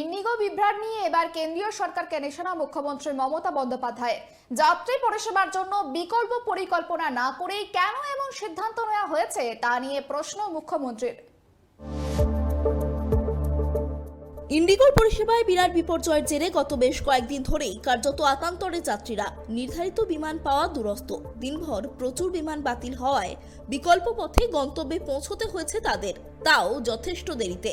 Indigo বিভ্রাট নিয়ে এবার কেন্দ্রীয় সরকারকে নিশানা মুখ্যমন্ত্রী মমতা বন্দ্যোপাধ্যায়। যাত্রী পরিষেবার জন্য বিকল্প পরিকল্পনা না করেই কেন এমন সিদ্ধান্ত নেওয়া হয়েছে, তা নিয়ে প্রশ্ন মুখ্যমন্ত্রীর। ইন্ডিগোর পরিষেবায় বিরাট বিপর্যয়ের জেরে গত বেশ কয়েকদিন ধরেই কার্যত আতান্তরে যাত্রীরা নির্ধারিত বিমান পাওয়া দুরস্ত। দিনভর প্রচুর বিমান বাতিল হওয়ায় বিকল্প পথে গন্তব্যে পৌঁছতে হয়েছে তাদের। তাও যথেষ্ট দেরিতে।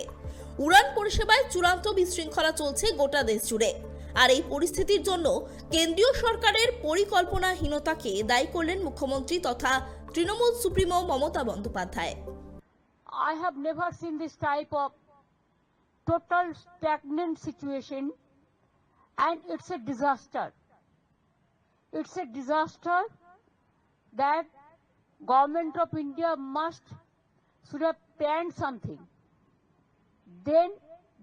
উড়ান পরিষেবায় চূড়ান্ত বিশৃঙ্খলা চলছে গোটা দেশ জুড়ে আর এই পরিস্থিতির জন্য কেন্দ্রীয় সরকারের পরিকল্পনাহীনতাকে দায়ী করলেন মুখ্যমন্ত্রী তথা Trinamool supremo Mamata Bandyopadhyay I have never seen this type of total stagnant situation and it's a disaster. It's a disaster that government of India must should have planned something. Then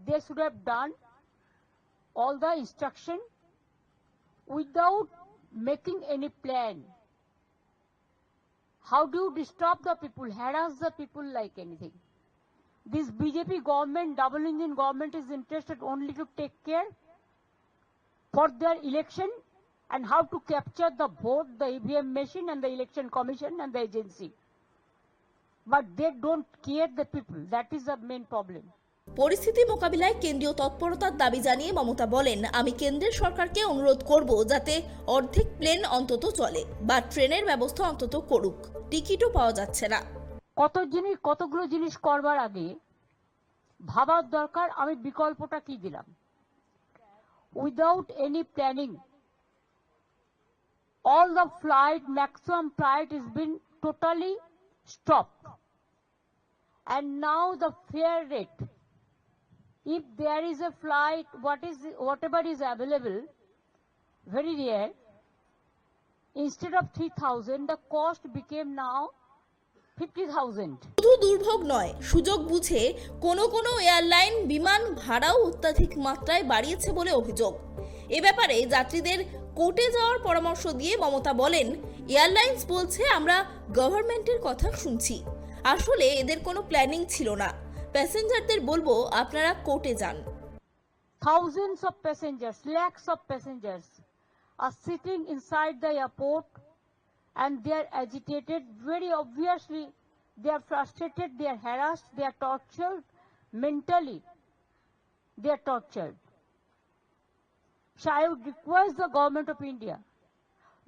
they should have done all the instruction without making any plan. How do you disturb the people, harass the people like anything? This BJP government, double engine government is interested only to take care for their election and how to capture the vote, the EVM machine and the election commission and the agency. But they don't care the people. That is the main problem. পরিস্থিতি মোকাবিলায় কেন্দ্রীয় তৎপরতার দাবি জানিয়ে মমতা বলেন, আমি কেন্দ্রের সরকারকে অনুরোধ করব যাতে অর্ধেক প্লেন অন্তত চলে বা ট্রেনের ব্যবস্থা অন্তত করুক। টিকিটও পাওয়া যাচ্ছে না। কত জিনিস, কতগুলো জিনিস করবার আগে ভাবার দরকার, আমি বিকল্পটা কি দিলাম? Without any planning all the flight, maximum flight has been totally stopped. And now the fare rate if there is a flight what is, whatever is available, very rare, instead of 3000 the cost became now 50000 শুধু দুর্ভোগ নয়, সুযোগ বুঝে কোনো কোনো airline বিমান ভাড়াও অত্যাধিক মাত্রায় বাড়িয়েছে বলে অভিযোগ। এ ব্যাপারে যাত্রীদের কোর্টে যাওয়ার পরামর্শ দিয়ে মমতা বলেন, এয়ারলাইন্স বলছে আমরা গভর্নমেন্টের কথা শুনছি। আসলে এদের কোনো প্ল্যানিং ছিল না। প্যাসেঞ্জারদের বলবো আপনারা কোর্টে যান thousands of passengers, lakhs of passengers are sitting inside the airport and they are agitated. Very obviously, they are frustrated, they are harassed, they are tortured mentally. They are tortured. So I would request the government of India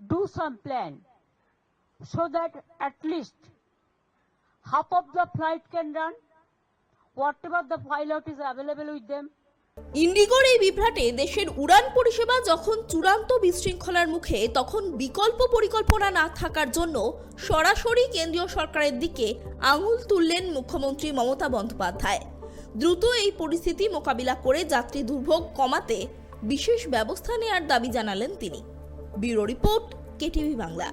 do some plan so that at least half of the flight can run, whatever the pilot is available with them, ইন্ডিগোর এই বিভ্রাটে দেশের উড়ান পরিষেবা যখন চূড়ান্ত বিশৃঙ্খলার মুখে তখন বিকল্প পরিকল্পনা না থাকার জন্য সরাসরি কেন্দ্রীয় সরকারের দিকে আঙুল তুললেন মুখ্যমন্ত্রী মমতা বন্দ্যোপাধ্যায়। দ্রুত এই পরিস্থিতি মোকাবিলা করে যাত্রী দুর্ভোগ কমাতে বিশেষ ব্যবস্থা নেওয়ার দাবি জানালেন তিনি। Bureau report KTV Bangla.